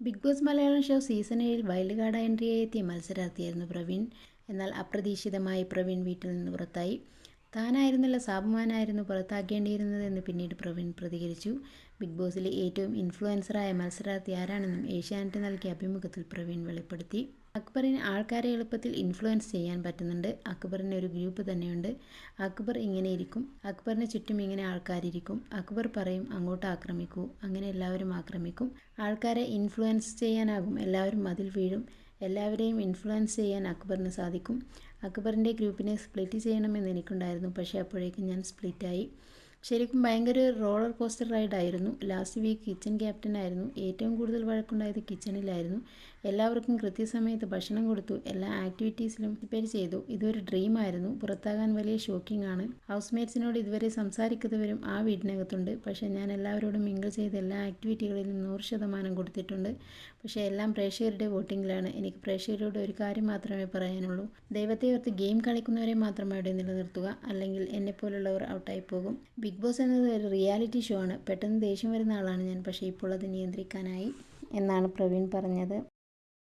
Bigg Boss Malayalam show season ഏഴിൽ wild card entry എത്തിയ മത്സരാർത്ഥിയായിരുന്നു പ്രവീൺ. എന്നാൽ അപ്രതീക്ഷിതമായി പ്രവീൺ വീട്ടിൽ നിന്ന് പുറത്തായി. താനായിരുന്നില്ല സാബുമാനായിരുന്നു പുറത്താക്കേണ്ടിയിരുന്നതെന്ന് പിന്നീട് പ്രവീൺ പ്രതികരിച്ചു. ബിഗ് ബോസിലെ ഏറ്റവും ഇൻഫ്ലുവൻസറായ മത്സരാർത്ഥി ആരാണെന്നും ഏഷ്യാനെറ്റ് നൽകിയ അഭിമുഖത്തിൽ പ്രവീൺ വെളിപ്പെടുത്തി. അക്ബറിന് ആൾക്കാരെ എളുപ്പത്തിൽ ഇൻഫ്ലുവൻസ് ചെയ്യാൻ പറ്റുന്നുണ്ട്. അക്ബറിന് ഒരു ഗ്രൂപ്പ് തന്നെയുണ്ട്. അക്ബർ ഇങ്ങനെ ഇരിക്കും. അക്ബറിന് ചുറ്റും ഇങ്ങനെ ആൾക്കാരിരിക്കും. അക്ബർ പറയും അങ്ങോട്ട് ആക്രമിക്കൂ. അങ്ങനെ എല്ലാവരും ആക്രമിക്കും. ആൾക്കാരെ ഇൻഫ്ലുവൻസ് ചെയ്യാനാകും. എല്ലാവരും മതിൽ വീഴും. എല്ലാവരെയും ഇൻഫ്ലുവൻസ് ചെയ്യാൻ അക്ബറിന് സാധിക്കും. അക്ബറിന്റെ ഗ്രൂപ്പിനെ സ്പ്ലിറ്റ് ചെയ്യണമെന്ന് എനിക്കുണ്ടായിരുന്നു. പക്ഷേ അപ്പോഴേക്കും ഞാൻ സ്പ്ലിറ്റായി ശരിക്കും ഭയങ്കര റോളർ കോസ്റ്റർ റൈഡായിരുന്നു ലാസ്റ്റ് വീക്ക് കിച്ചൺ ക്യാപ്റ്റനായിരുന്നു ഏറ്റവും കൂടുതൽ വഴക്കുണ്ടായത് കിച്ചണിലായിരുന്നു എല്ലാവർക്കും കൃത്യസമയത്ത് ഭക്ഷണം കൊടുത്തു. എല്ലാ ആക്ടിവിറ്റീസിലും പാർട്ടിസിപ്പേറ്റ് ചെയ്തു. ഇതൊരു ഡ്രീമായിരുന്നു പുറത്താകാൻ വലിയ ഷോക്കിംഗ് ആണ്. ഹൗസ് മേറ്റ്സിനോട് ഇതുവരെ സംസാരിക്കുന്നവരും ആ വീടിനകത്തുണ്ട്. പക്ഷേ ഞാൻ എല്ലാവരോടും മിങ്കിൾ ചെയ്ത എല്ലാ ആക്ടിവിറ്റികളിലും നൂറ് ശതമാനം കൊടുത്തിട്ടുണ്ട്. പക്ഷേ എല്ലാം പ്രേക്ഷകരുടെ വോട്ടിങ്ങിലാണ്. എനിക്ക് പ്രേക്ഷകരോട് ഒരു കാര്യം മാത്രമേ പറയാനുള്ളൂ. ദൈവത്തെ ഓർത്ത് ഗെയിം കളിക്കുന്നവരെ മാത്രം അവിടെ നിലനിർത്തുക. അല്ലെങ്കിൽ എന്നെപ്പോലുള്ളവർ ഔട്ടായി പോകും. ബിഗ് ബോസ് എന്നത് ഒരു റിയാലിറ്റി ഷോ ആണ്. പെട്ടെന്ന് ദേഷ്യം വരുന്ന ആളാണ് ഞാൻ. പക്ഷേ ഇപ്പോൾ അത് നിയന്ത്രിക്കാനായി എന്നാണ് പ്രവീൺ പറഞ്ഞത്.